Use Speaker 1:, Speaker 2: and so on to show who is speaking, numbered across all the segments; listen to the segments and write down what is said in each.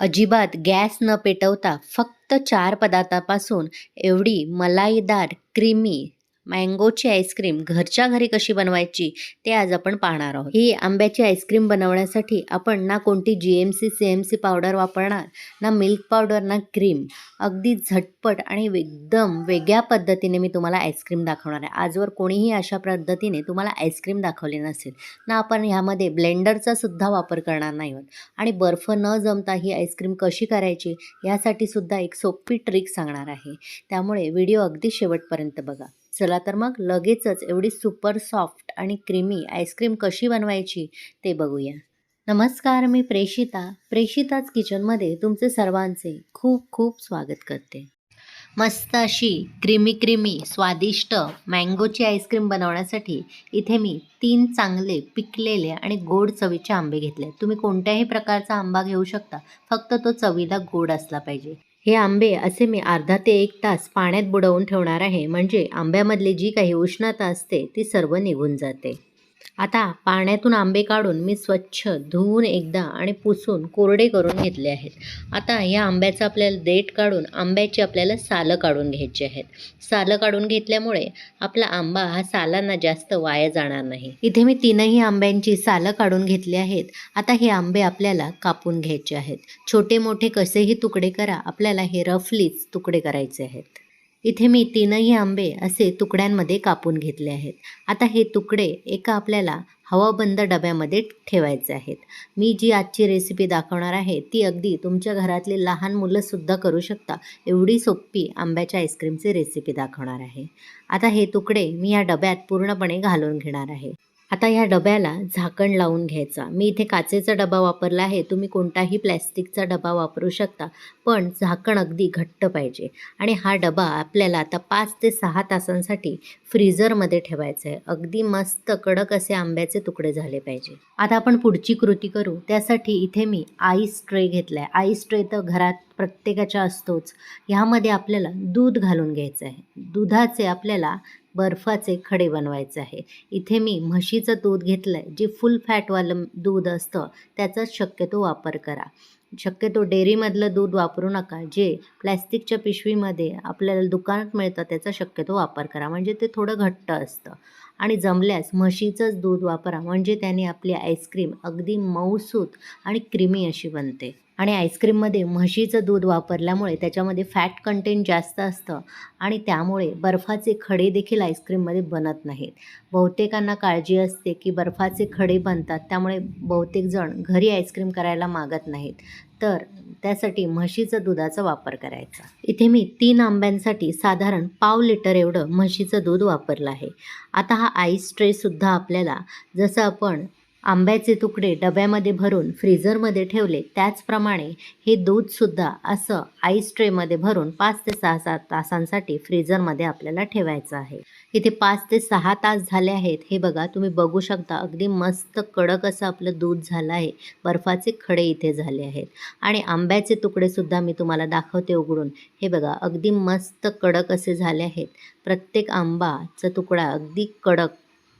Speaker 1: अजिबात गॅस न पेटवता फक्त चार पदार्थापासून एवढी मलाईदार क्रीमी मँगोची आईस्क्रीम घरच्या घरी कशी बनवायची ते आज आपण पाहणार आहोत. ही आंब्याची आईस्क्रीम बनवण्यासाठी आपण ना कोणती G M C C M C powder वापरणार ना मिल्क पावडर ना क्रीम. अगदी झटपट आणि एकदम वेगळ्या पद्धतीने मी तुम्हाला आईस्क्रीम दाखवणार आहे. आजवर कोणीही अशा पद्धतीने तुम्हाला आईस्क्रीम दाखवली नसेल ना आपण ह्यामध्ये ब्लेंडरचा सुद्धा वापर करणार नाही आहोत. आणि बर्फ न जमता ही आईस्क्रीम कशी करायची यासाठी सुद्धा एक सोपी ट्रिक सांगणार आहे. त्यामुळे व्हिडिओ अगदी शेवटपर्यंत बघा. चला तर मग लगेचच एवढी सुपर सॉफ्ट आणि क्रीमी आईस्क्रीम कशी बनवायची ते बघूया. नमस्कार मी प्रेषिता प्रेषिताच किचनमध्ये तुमचे सर्वांचे खूप खूप स्वागत करते. मस्त अशी क्रीमी क्रीमी स्वादिष्ट मँगोची आईस्क्रीम बनवण्यासाठी इथे मी तीन चांगले पिकलेले आणि गोड चवीचे आंबे घेतले तुम्ही कोणत्याही प्रकारचा आंबा घेऊ शकता फक्त तो चवीला गोड असला पाहिजे. हे आंबे असे मी अर्धा ते एक तास पाण्यात बुडवून ठेवणार आहे. म्हणजे आंब्यामधली जी काही उष्णता असते ती सर्व निघून जाते. आता पाण्यातून आंबे काढून मी स्वच्छ धुवून एकदा आणि पुसून कोरडे करून घेतले आहेत. आता या आंब्याचा आपल्याला देठ काढून आंब्याची आपल्याला सालं काढून घ्यायची आहेत. सालं काढून घेतल्यामुळे आपला आंबा हा सालांना जास्त वाया जाणार नाही. इथे मी तीनही आंब्यांची सालं काढून घेतली आहेत. आता हे आंबे आपल्याला कापून घ्यायचे आहेत. छोटे मोठे कसेही तुकडे करा आपल्याला हे रफलीच तुकडे करायचे आहेत. इथे मी तीनही आंबे असे तुकड्यांमध्ये कापून घेतले आहेत. आता हे तुकडे एका आपल्याला हवाबंद डब्यामध्ये ठेवायचे आहेत. मी जी आजची रेसिपी दाखवणार आहे ती अगदी तुमच्या घरातली लहान मुलंसुद्धा करू शकता एवढी सोपी आंब्याच्या आईस्क्रीमची रेसिपी दाखवणार आहे. आता हे तुकडे मी या डब्यात पूर्णपणे घालून घेणार आहे. आता या डब्याला झाकण लावून घ्यायचा. मी इथे काचेचा डबा वापरला आहे. तुम्ही कोणताही प्लॅस्टिकचा डबा वापरू शकता पण झाकण अगदी घट्ट पाहिजे. आणि हा डबा आपल्याला आता पाच ते सहा तासांसाठी फ्रीझरमध्ये ठेवायचं आहे. अगदी मस्त कडक असे आंब्याचे तुकडे झाले पाहिजे. आता आपण पुढची कृती करू. त्यासाठी इथे मी आईस ट्रे घेतला आहे आईस ट्रे तर घरात प्रत्येकाच्या असतोच. ह्यामध्ये आपल्याला दूध घालून घ्यायचं आहे. दुधाचे आपल्याला बर्फाचे खडे बनवायचे आहे. इथे मी म्हशीचं दूध घेतलं आहे जे फुल फॅटवालं दूध असतं त्याचाच शक्यतो वापर करा. शक्यतो डेअरीमधलं दूध वापरू नका जे प्लॅस्टिकच्या पिशवीमध्ये आपल्याला दुकानात मिळतं त्याचा शक्यतो वापर करा. म्हणजे ते थोडं घट्ट असतं. आणि जमल्यास म्हशीचंच दूध वापरा. म्हणजे त्याने आपली आईस्क्रीम अगदी मऊसूत आणि क्रीमी अशी बनते. आणि आईस्क्रीममध्ये म्हशीचं दूध वापरल्यामुळे त्याच्यामध्ये फॅट कंटेंट जास्त असतं आणि त्यामुळे बर्फाचे खडे देखील आईस्क्रीममध्ये बनत नाहीत. बहुतेकांना काळजी असते की बर्फाचे खडे बनतात त्यामुळे बहुतेक जण घरी आईस्क्रीम करायला मागत नाहीत. तर त्यासाठी म्हशीचं दुधाचा वापर करायचा. इथे मी तीन आंब्यांसाठी साधारण पाव लिटर एवढं म्हशीचं दूध वापरलं आहे. आता हा आईस ट्रेसुद्धा आपल्याला जसं आपण आंब्याचे तुकडे डब्यामध्ये भरून फ्रीझरमध्ये ठेवले त्याचप्रमाणे हे दूधसुद्धा असं आईस ट्रेमध्ये भरून पाच ते सहा सात तासांसाठी फ्रीझरमध्ये आपल्याला ठेवायचं आहे. इथे पाच ते सहा तास झाले आहेत. हे बघा तुम्ही बघू शकता अगदी मस्त कडक असं आपलं दूध झालं आहे. बर्फाचे खडे इथे झाले आहेत. आणि आंब्याचे तुकडेसुद्धा मी तुम्हाला दाखवते उघडून. हे बघा अगदी मस्त कडक असे झाले आहेत. प्रत्येक आंबाचा तुकडा अगदी कडक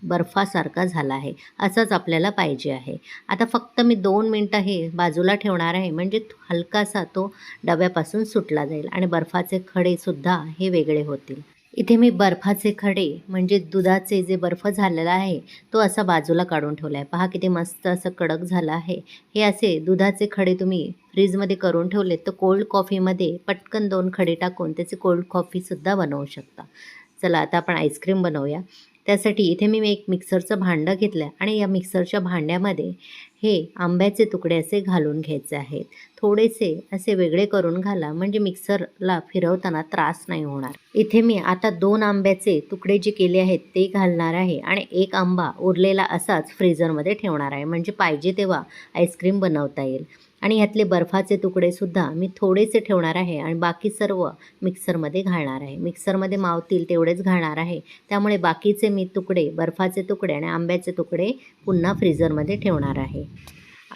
Speaker 1: बर्फासारखा झाला आहे. असंच आपल्याला पाहिजे आहे. आता फक्त मी दोन मिनटं हे बाजूला ठेवणार आहे. म्हणजे हलकासा तो डब्यापासून सुटला जाईल आणि बर्फाचे खडेसुद्धा हे वेगळे होतील. इथे मी बर्फाचे खडे म्हणजे दुधाचे जे बर्फ झालेला आहे तो असा बाजूला काढून ठेवला आहे पहा किती मस्त असं कडक झालं आहे. हे असे दुधाचे खडे तुम्ही फ्रीजमध्ये करून ठेवले तर कोल्ड कॉफीमध्ये पटकन दोन खडे टाकून त्याचे कोल्ड कॉफीसुद्धा बनवू शकता. चला आता आपण आईस्क्रीम बनवूया. त्यासाठी इथे मी एक मिक्सरचं भांडं घेतलं आहे आणि या मिक्सरच्या भांड्यामध्ये हे आंब्याचे तुकडे असे घालून घ्यायचे आहेत. थोडेसे असे वेगळे करून घाला म्हणजे मिक्सरला फिरवताना त्रास नाही होणार. इथे मी आता दोन आंब्याचे तुकडे जे केले आहेत ते घालणार आहे आणि एक आंबा उरलेला असाच फ्रीझरमध्ये ठेवणार आहे. म्हणजे पाहिजे तेव्हा आईस्क्रीम बनवता येईल. आणि ह्यातले बर्फाचे तुकडेसुद्धा मी थोडेसे ठेवणार आहे आणि बाकी सर्व मिक्सरमध्ये घालणार आहे. मिक्सरमध्ये मावतील तेवढेच घालणार आहे. त्यामुळे बाकीचे मी तुकडे बर्फाचे तुकडे आणि आंब्याचे तुकडे पुन्हा फ्रीझरमध्ये ठेवणार आहे.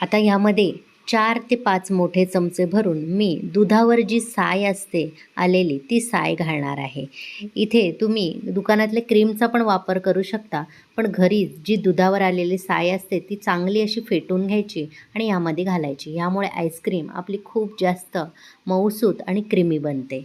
Speaker 1: आता ह्यामध्ये चार ते पाच मोठे चमचे भरून मी दुधावर जी साय असते आलेली ती साय घालणार आहे. इथे तुम्ही दुकानातल्या क्रीमचा पण वापर करू शकता पण घरी जी दुधावर आलेली साय असते ती चांगली अशी फेटून घ्यायची आणि यामध्ये घालायची. यामुळे आईस्क्रीम आपली खूप जास्त मऊसूत आणि क्रीमी बनते.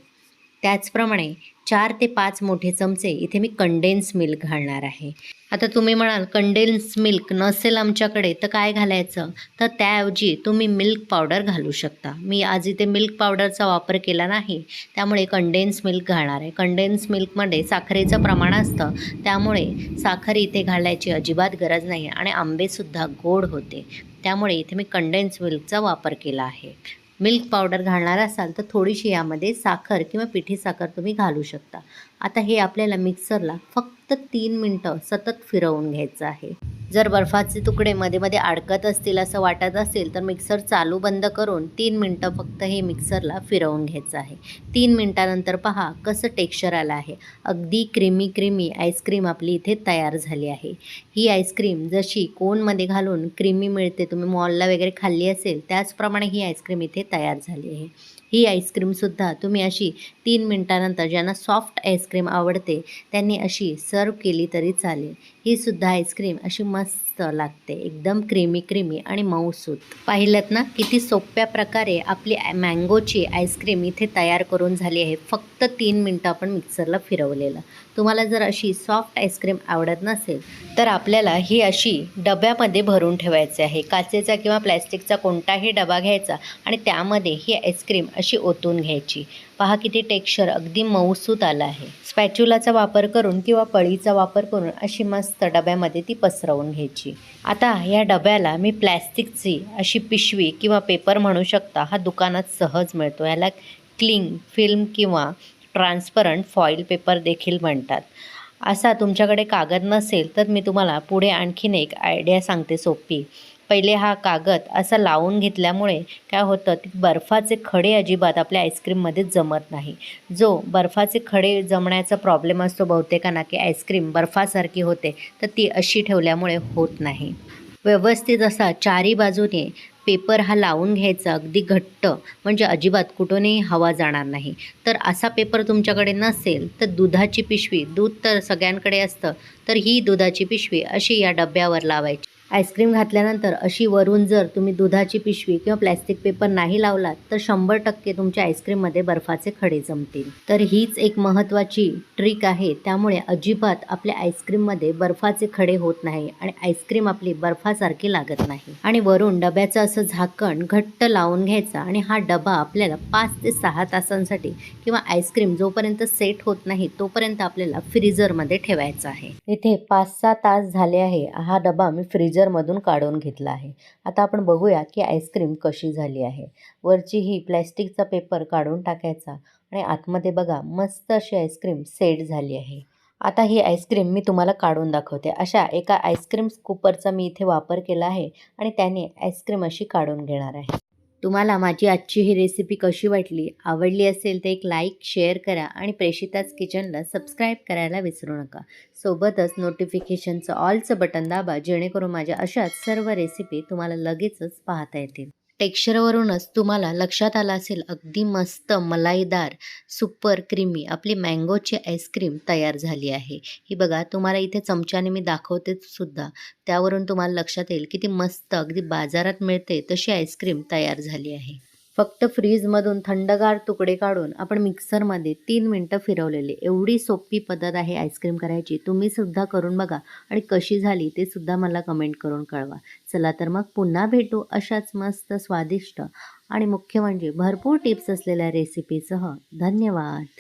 Speaker 1: त्याचप्रमाणे चार ते पाच मोठे चमचे इथे मी कंडेन्स मिल्क घालणार आहे. आता तुम्ही म्हणाल कंडेन्स मिल्क नसेल आमच्याकडे तर काय घालायचं? तर त्याऐवजी तुम्ही मिल्क पावडर घालू शकता. मी आज इथे मिल्क पावडरचा वापर केला नाही त्यामुळे कंडेन्स मिल्क घालणार आहे. कंडेन्स मिल्कमध्ये साखरेचं प्रमाण असतं त्यामुळे साखर इथे घालायची अजिबात गरज नाही आणि आंबेसुद्धा गोड होते. त्यामुळे इथे मी कंडेन्स मिल्कचा वापर केला आहे. मिल्क पावडर घालणार असाल तर थोडीशी यामध्ये साखर किंवा पिठी साखर तुम्ही घालू शकता. आता हे आपल्याला मिक्सरला फक्त तीन मिनटं सतत फिरवून घ्यायचं आहे. जर बर्फाचे तुकडे मध्ये मध्ये अडकत असतील असं वाटत असेल तर मिक्सर चालू बंद करून तीन मिनटं फक्त हे मिक्सरला फिरवून घ्यायचं आहे. तीन मिनटानंतर पहा कसं टेक्स्चर आलं आहे. अगदी क्रीमी क्रीमी आईस्क्रीम आपली इथे तयार झाली आहे. ही आईस्क्रीम जशी कोनमध्ये घालून क्रीमी मिळते तुम्ही मॉलला वगैरे खाल्ली असेल त्याचप्रमाणे ही आईस्क्रीम इथे तयार झाली आहे. ही आईस्क्रीमसुद्धा तुम्ही अशी तीन मिनटानंतर ज्यांना सॉफ्ट आईस्क्रीम आवडते त्यांनी अशी सर्व केली तरी चालेल. ही सुद्धा आईस्क्रीम अशी मस्त लागते. एकदम क्रीमी क्रीमी आणि मऊसूत. पाहिलं ना? किती सोप्या प्रकारे आपली मँगोची आईस्क्रीम इथे तयार करून झाली आहे. फक्त तीन मिनटं आपण मिक्सरला फिरवलेलं. तुम्हाला जर अशी सॉफ्ट आईस्क्रीम आवडत नसेल तर आपल्याला ही अशी डब्यामध्ये भरून ठेवायची आहे. काचेचा किंवा प्लॅस्टिकचा कोणताही डबा घ्यायचा आणि त्यामध्ये ही आईस्क्रीम अशी ओतून घ्यायची. पहा किती टेक्स्चर अगदी मऊसूत आलं आहे. स्पॅच्युलाचा वापर करून किंवा पळीचा वापर करून अशी मस्त डब्यामध्ये ती पसरवून घ्यायची. आता या डब्याला मी प्लॅस्टिकची अशी पिशवी किंवा पेपर म्हणू शकता हा दुकानात सहज मिळतो. याला क्लिंग फिल्म किंवा ट्रान्सपरंट फॉईल पेपर देखील म्हणतात. असा तुमच्याकडे कागद नसेल तर मी तुम्हाला पुढे आणखीन एक आयडिया सांगते सोपी. पहिले हा कागद असा लावून घेतल्यामुळे काय होतं की बर्फाचे खडे अजिबात आपल्या आईस्क्रीममध्ये जमत नाही. जो बर्फाचे खडे जमण्याचा प्रॉब्लेम असतो बहुतेकांना की आईस्क्रीम बर्फासारखी होते तर ती अशी ठेवल्यामुळे होत नाही. व्यवस्थित असा चारी बाजूने पेपर हा लावून घ्यायचा अगदी घट्ट म्हणजे अजिबात कुठूनही हवा जाणार नाही. तर असा पेपर तुमच्याकडे नसेल तर दुधाची पिशवी दूध तर सगळ्यांकडे असतं तर ही दुधाची पिशवी अशी या डब्यावर लावायची. आईस्क्रीम घातल्यानंतर अशी वरून जर तुम्ही दुधाची पिशवी किंवा प्लॅस्टिक पेपर नाही लावलात तर शंभर टक्के तुमच्या आईस्क्रीममध्ये बर्फाचे खडे जमतील. तर हीच एक महत्त्वाची ट्रिक आहे त्यामुळे अजिबात आपल्या आईस्क्रीममध्ये बर्फाचे खडे होत नाही आणि आईस्क्रीम आपली बर्फासारखी लागत नाही. आणि वरून डब्याचं असं झाकण घट्ट लावून घ्यायचा आणि हा डबा आपल्याला पाच ते सहा तासांसाठी किंवा आईस्क्रीम जोपर्यंत सेट होत नाही तोपर्यंत आपल्याला फ्रीजरमध्ये ठेवायचा आहे. इथे पाच सहा तास झाले आहे हा डबा मी फ्रीजर फ्रीजरमधून काढून घेतला आहे. आता आपण बघूया की आईस्क्रीम कशी झाली आहे. वरची ही प्लॅस्टिकचा पेपर काढून टाकायचा आणि आतमध्ये बघा मस्त अशी आईस्क्रीम सेट झाली आहे. आता ही आईस्क्रीम मी तुम्हाला काढून दाखवते. अशा एका आईस्क्रीम स्कूपरचा मी इथे वापर केला आहे आणि त्याने आईस्क्रीम अशी काढून घेणार आहे. तुम्हाला माझी आजची ही रेसिपी कशी वाटली आवडली असेल तर एक लाईक शेअर करा आणि प्रेषिताच किचनला सबस्क्राईब करायला विसरू नका. सोबतच नोटिफिकेशनचं ऑलचं बटन दाबा जेणेकरून माझ्या अशाच सर्व रेसिपी तुम्हाला लगेचच पाहता येतील. टेक्स्चरवरूनच तुम्हाला लक्षात आलं असेल अगदी मस्त मलाईदार सुपर क्रीमी आपली मँगोची आईस्क्रीम तयार झाली आहे. ही बघा तुम्हाला इथे चमच्याने मी दाखवते सुद्धा. त्यावरून तुम्हाला लक्षात येईल किती मस्त अगदी बाजारात मिळते तशी आईस्क्रीम तयार झाली आहे. फक्त फ्रीजमधून थंडगार तुकडे काढून आपण मिक्सरमध्ये तीन मिनटं फिरवलेले. एवढी सोपी पद्धत आहे आईस्क्रीम करायची. तुम्ही सुद्धा करून बघा आणि कशी झाली ते सुद्धा मला कमेंट करून कळवा. चला तर मग पुन्हा भेटू अशाच मस्त स्वादिष्ट आणि मुख्य म्हणजे भरपूर टिप्स असलेल्या रेसिपीसह. धन्यवाद.